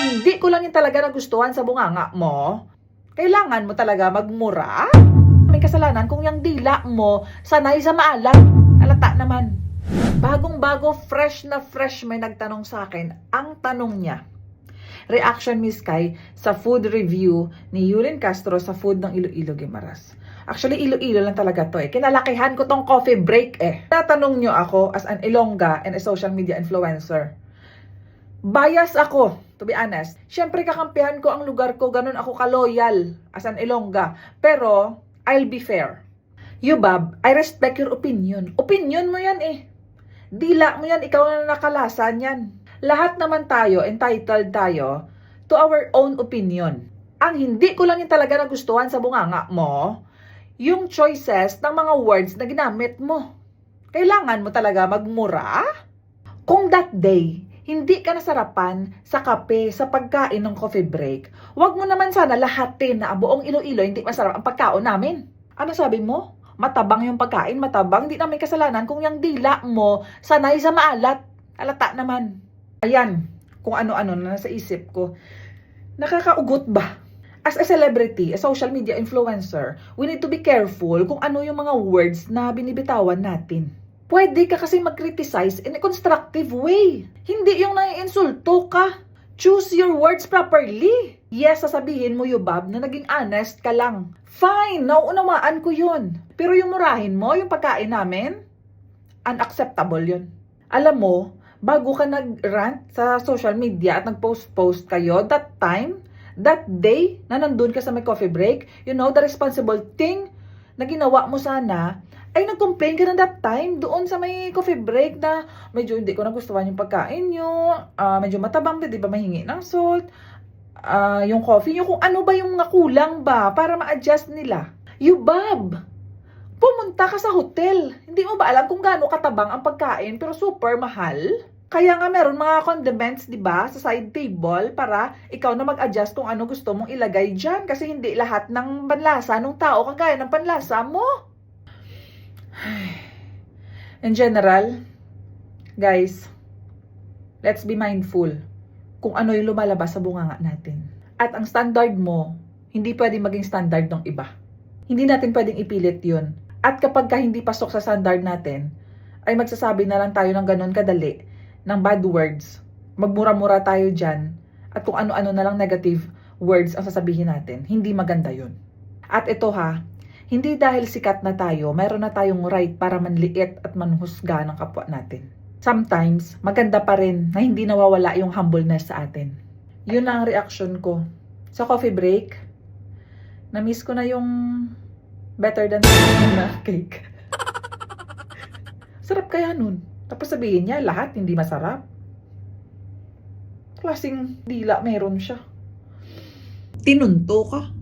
hindi ko lang yung talaga nagustuhan sa bunganga mo, kailangan mo talaga magmura. May kasalanan kung yung dila mo sanay sa maalat. Alata naman. Bagong-bago, fresh na fresh may nagtanong sa akin. Ang tanong niya, reaction Miss Kai sa food review ni Yulin Castro sa food ng Iloilo Guimaras. Actually, Iloilo lang talaga to eh. Kinalakihan ko tong coffee break eh. Natanong nyo ako as an Ilongga and a social media influencer. Bias ako, to be honest. Siyempre, kakampihan ko ang lugar ko, ganun ako kaloyal as an Ilongga. Pero, I'll be fair. You, Bob, I respect your opinion. Opinion mo yan eh. Dila mo yan, ikaw na nakalasan yan. Lahat naman tayo, entitled tayo to our own opinion. Ang hindi ko lang yung talaga nagustuhan sa bunganga mo, yung choices ng mga words na ginamit mo. Kailangan mo talaga magmura? Kung that day, hindi ka nasarapan sa kape, sa pagkain ng coffee break, wag mo naman sana lahatin na buong Iloilo hindi masarap ang pagkaon namin. Ano sabi mo? Matabang yung pagkain, matabang. Hindi namin kasalanan kung yung dila mo sanay sa maalat. Alata naman. Ayan, kung ano-ano na nasa isip ko. Nakakaugot ba? As a celebrity, a social media influencer, we need to be careful kung ano yung mga words na binibitawan natin. Pwede ka kasi mag-criticize in a constructive way. Hindi yung naiinsulto ka. Choose your words properly. Yes, sasabihin mo yung Bob na naging honest ka lang. Fine, nauunawaan ko yun. Pero yung murahin mo, yung pagkain namin, unacceptable yun. Alam mo, bago ka nag-rant sa social media at nag-post-post kayo, that time, that day na nandun ka sa may coffee break, you know, the responsible thing na ginawa mo sana, ay nag-complain ka na that time doon sa may coffee break na medyo hindi ko nagustuhan yung pagkain nyo, ah, medyo matabang, di ba mahingi ng salt, ah, yung coffee nyo, kung ano ba yung mga kulang ba para ma-adjust nila. You, Bob, pumunta ka sa hotel. Hindi mo ba alam kung gaano katabang ang pagkain pero super mahal? Kaya nga meron mga condiments, di ba, sa side table para ikaw na mag-adjust kung ano gusto mong ilagay dyan. Kasi hindi lahat ng panlasa ng tao kagaya ng panlasa mo. In general, guys, let's be mindful kung ano yung lumalabas sa bunganga natin. At ang standard mo, hindi pwedeng maging standard ng iba. Hindi natin pwedeng ipilit yun. At kapag ka hindi pasok sa standard natin, ay magsasabi na lang tayo ng ganun kadali ng bad words. Magmura-mura tayo dyan. At kung ano-ano na lang negative words ang sasabihin natin. Hindi maganda yun. At ito ha, hindi dahil sikat na tayo, mayroon na tayong right para manliit at manhusga ng kapwa natin. Sometimes, maganda pa rin na hindi nawawala yung humbleness sa atin. Yun lang ang reaction ko. Sa coffee break, na-miss ko na yung better than na cake. Sarap kaya nun. Tapos sabihin niya, lahat hindi masarap. Klaseng dila meron siya. Tinunto ka.